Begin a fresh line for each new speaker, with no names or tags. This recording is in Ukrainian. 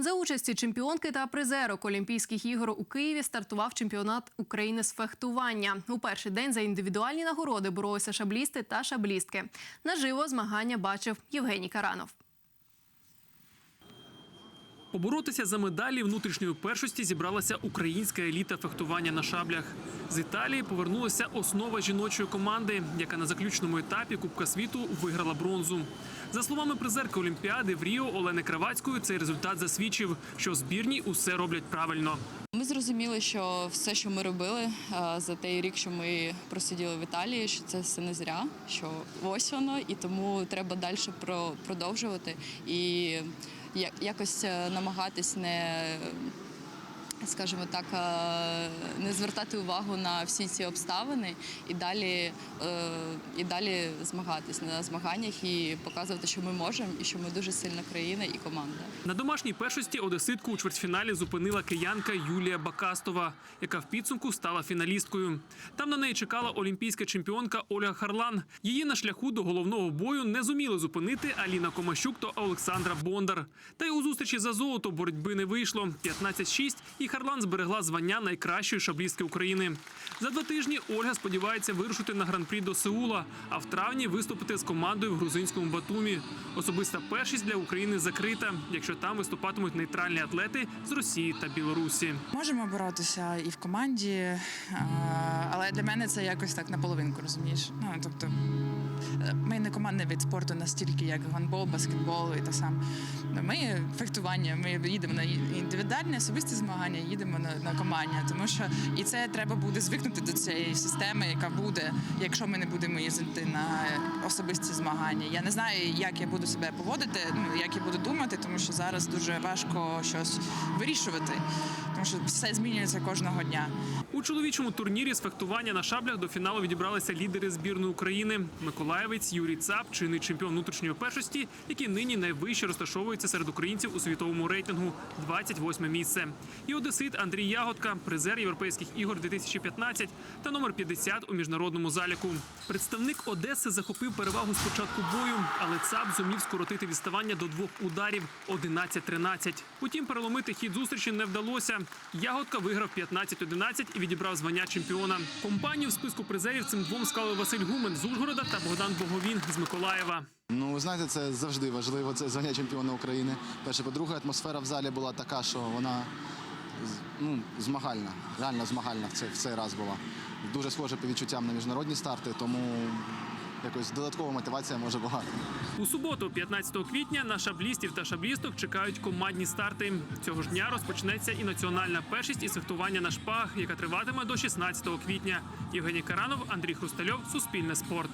За участі чемпіонки та призерок Олімпійських ігор у Києві стартував чемпіонат України з фехтування. У перший день за індивідуальні нагороди боролися шаблісти та шаблістки. Наживо змагання бачив Євгеній Каранов.
Поборотися за медалі внутрішньої першості зібралася українська еліта фехтування на шаблях. З Італії повернулася основа жіночої команди, яка на заключному етапі Кубка світу виграла бронзу. За словами призерки Олімпіади в Ріо Олени Кравацької, цей результат засвідчив, що в збірній усе роблять правильно.
Ми зрозуміли, що все, що ми робили е, за той рік, що ми просиділи в Італії, що це все не зря, що ось воно, і тому треба далі про- продовжувати і якось е, намагатись не. Скажімо так, е, не звертати увагу на всі ці обставини і далі, е, і далі змагатись на змаганнях і показувати, що ми можемо, і що ми дуже сильна країна і команда.
На домашній першості одеситку у чвертьфіналі зупинила киянка Юлія Бакастова, яка в підсумку стала фіналісткою. Там на неї чекала олімпійська чемпіонка Ольга Харлан. Її на шляху до головного бою не зуміли зупинити Аліна Комащук та Олександра Бондар. Та й у зустрічі за золото боротьби не вийшло. 15-6 і Харлан зберегла звання найкращої шаблістки України. За два тижні Ольга сподівається вирушити на гран-прі до Сеула, а в травні виступити з командою в грузинському Батумі. Особиста першість для України закрита, якщо там виступатимуть нейтральні атлети з Росії та Білорусі.
Можемо боротися і в команді, але для мене це якось так наполовинку, розумієш? Ну тобто ми не командний від спорту настільки, як гандбол, баскетбол і та сам. Ми фехтування, ми їдемо на індивідуальні особисті змагання, їдемо на, на командні, тому що і це треба буде звикнути до цієї системи, яка буде, якщо ми не будемо їздити на особисті змагання. Я не знаю, як я буду себе поводити, ну як я буду думати, тому що зараз дуже важко щось вирішувати, тому що все змінюється кожного дня.
У чоловічому турнірі з фехтування на шаблях до фіналу відібралися лідери збірної України. Миколаєвець Юрій Цап, чинний чемпіон внутрішньої першості, який нині найвище розташовується серед українців у світовому рейтингу 28 місце. І одесит Андрій Ягодка, призер європейських ігор 2015 та номер 50 у міжнародному заліку. Представник Одеси захопив перевагу з початку бою, але ЦАП зумів скоротити відставання до двох ударів 11-13. Утім, переломити хід зустрічі не вдалося. Ягодка виграв 15-11 і відібрав звання чемпіона. Компанію в списку призерів цим двом склали Василь Гумен з Ужгорода та Богдан Боговін з Миколаєва.
Ну, ви знаєте, це завжди важливо. Це звання чемпіона України. Перше, по-друге, атмосфера в залі була така, що вона ну, змагальна, реально змагальна в цей, в цей раз була. Дуже схоже по відчуттям на міжнародні старти, тому якось додаткова мотивація може багато.
У суботу, 15 квітня, на шаблістів та шаблісток чекають командні старти. Цього ж дня розпочнеться і національна першість із фехтування на шпагах, яка триватиме до 16 квітня. Євгеній Каранов, Андрій Хрустальов, Суспільне спорт.